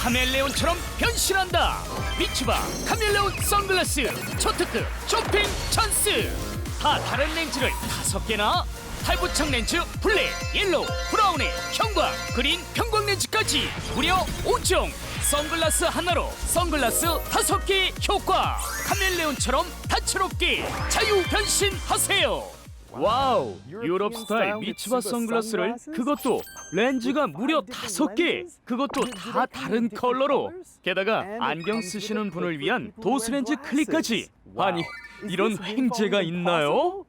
카멜레온처럼 변신한다. 미츠바 카멜레온 선글라스 초특급 쇼핑 찬스. 다 다른 렌즈를 다섯 개나 탈부착 렌즈 블랙, 옐로우, 브라운의 형광, 그린 형광 렌즈까지 무려 5종. 선글라스 하나로 선글라스 다섯 개 효과. 카멜레온처럼 다채롭게 자유 변신하세요. 와우 유럽 스타일 미츠바 선글라스를 그것도 렌즈가 무려 다섯 개. 그것도 다 다른 컬러로. 게다가 안경 쓰시는 분을 위한 도스 렌즈 클립까지. 아니 이런 횡재가 있나요?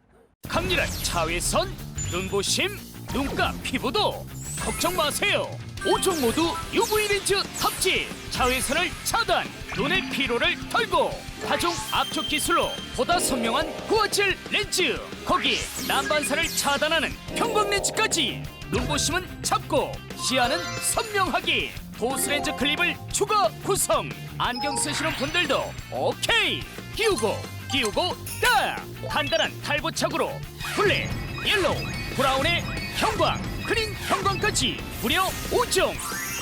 강렬한 자외선 눈부심 눈가 피부도. 걱정 마세요. 5종 모두 UV 렌즈 탑재. 자외선을 차단 눈의 피로를 털고 다중 압축 기술로 보다 선명한 고화질 렌즈. 거기에 난반사를 차단하는 형광 렌즈까지. 눈부심은 잡고 시야는 선명하게. 보스 렌즈 클립을 추가 구성. 안경 쓰시는 분들도 오케이. 끼우고 끼우고 딱 간단한 탈부착으로 블랙 옐로우 브라운의 형광 그린 형광까지 무려 5종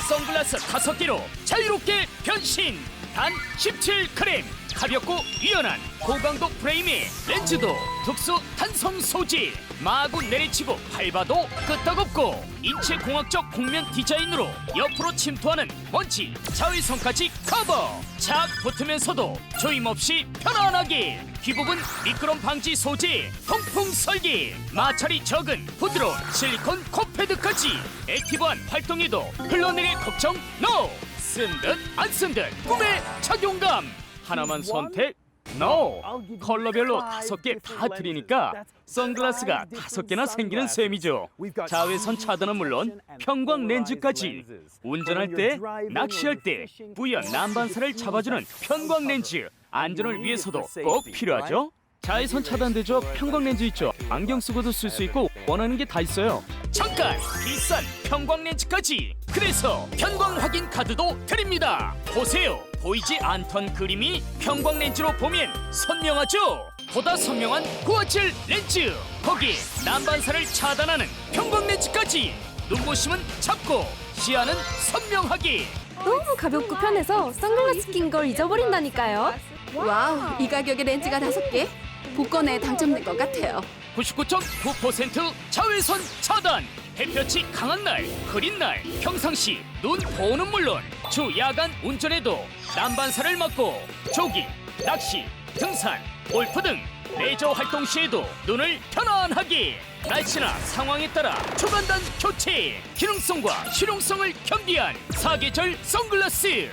선글라스 5개로 자유롭게 변신. 단 17 크림 가볍고 유연한 고강도 프레임의 렌즈도 특수 탄성 소재 마구 내리치고 밟아도 끄떡없고 인체 공학적 곡면 디자인으로 옆으로 침투하는 먼지 자외선까지 커버. 착 붙으면서도 조임 없이 편안하게 귀부분 미끄럼 방지 소재 통풍 설계 마찰이 적은 부드러운 실리콘 코패드까지 액티브한 활동에도 흘러내릴 걱정 NO. 쓴 듯 안 쓴 듯 꿈의 착용감 하나만 선택? NO. 컬러별로 다섯 개 다 드리니까 선글라스가 다섯 개나 생기는 셈이죠. 자외선 차단은 물론 평광 렌즈까지. 운전할 때 낚시할 때 뿌연 난반사를 잡아주는 편광 렌즈. 안전을 위해서도 꼭 필요하죠? 자외선 차단되죠. 편광 렌즈 있죠? 안경 쓰고도 쓸 수 있고 원하는 게 다 있어요. 잠깐! 비싼 편광 렌즈까지! 그래서 편광 확인 카드도 드립니다. 보세요 보이지 않던 그림이 편광 렌즈로 보면 선명하죠 보다 선명한 고화질 렌즈 거기에 난반사를 차단하는 편광 렌즈까지 눈부심은 잡고 시야는 선명하게 너무 가볍고 편해서 선글라스 낀 걸 잊어버린다니까요. 와우, 이 가격에 렌즈가 다섯 개? 복권에 당첨된 것 같아요. 99.9% 자외선 차단. 햇볕이 강한 날 흐린 날 평상시 눈 보호는 물론 주 야간 운전에도 난반사를 막고 조깅 낚시 등산 골프 등 레저 활동 시에도 눈을 편안하게. 날씨나 상황에 따라 초간단 교체. 기능성과 실용성을 겸비한 사계절 선글라스.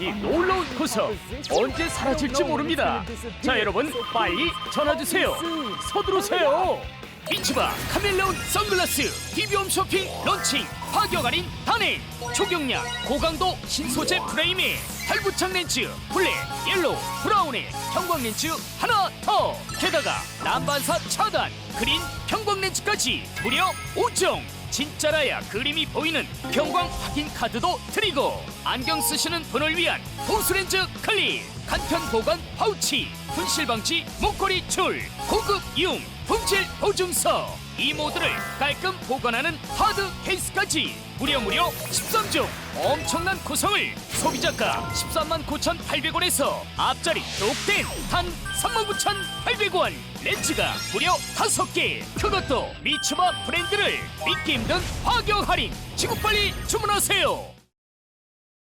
이 놀라운 구석 언제 사라질지 모릅니다. 자 여러분 빨리 전화주세요. 서두르세요 미츠바 카멜레온 선글라스 비비엄 쇼핑 런칭 파격 할인 단행 초경량 고강도 신소재 프레임에 탈부착 렌즈 블랙 옐로우 브라운의 형광 렌즈 하나 더. 게다가 난반사 차단 그린 형광 렌즈까지 무려 5종. 진짜라야 그림이 보이는 경광 확인 카드도 드리고 안경 쓰시는 분을 위한 보스렌즈 클립 간편 보관 파우치 분실 방지 목걸이 줄 고급 이용 품질 보증서. 이 모드를 깔끔 보관하는 하드 케이스까지 무려 무려 13종 엄청난 구성을 소비자가 13만 9,800원에서 앞자리 뚝땡 단 39,800원 렌즈가 무려 5개. 그것도 미츠바 브랜드를 믿기 힘든 파격 할인. 지금 빨리 주문하세요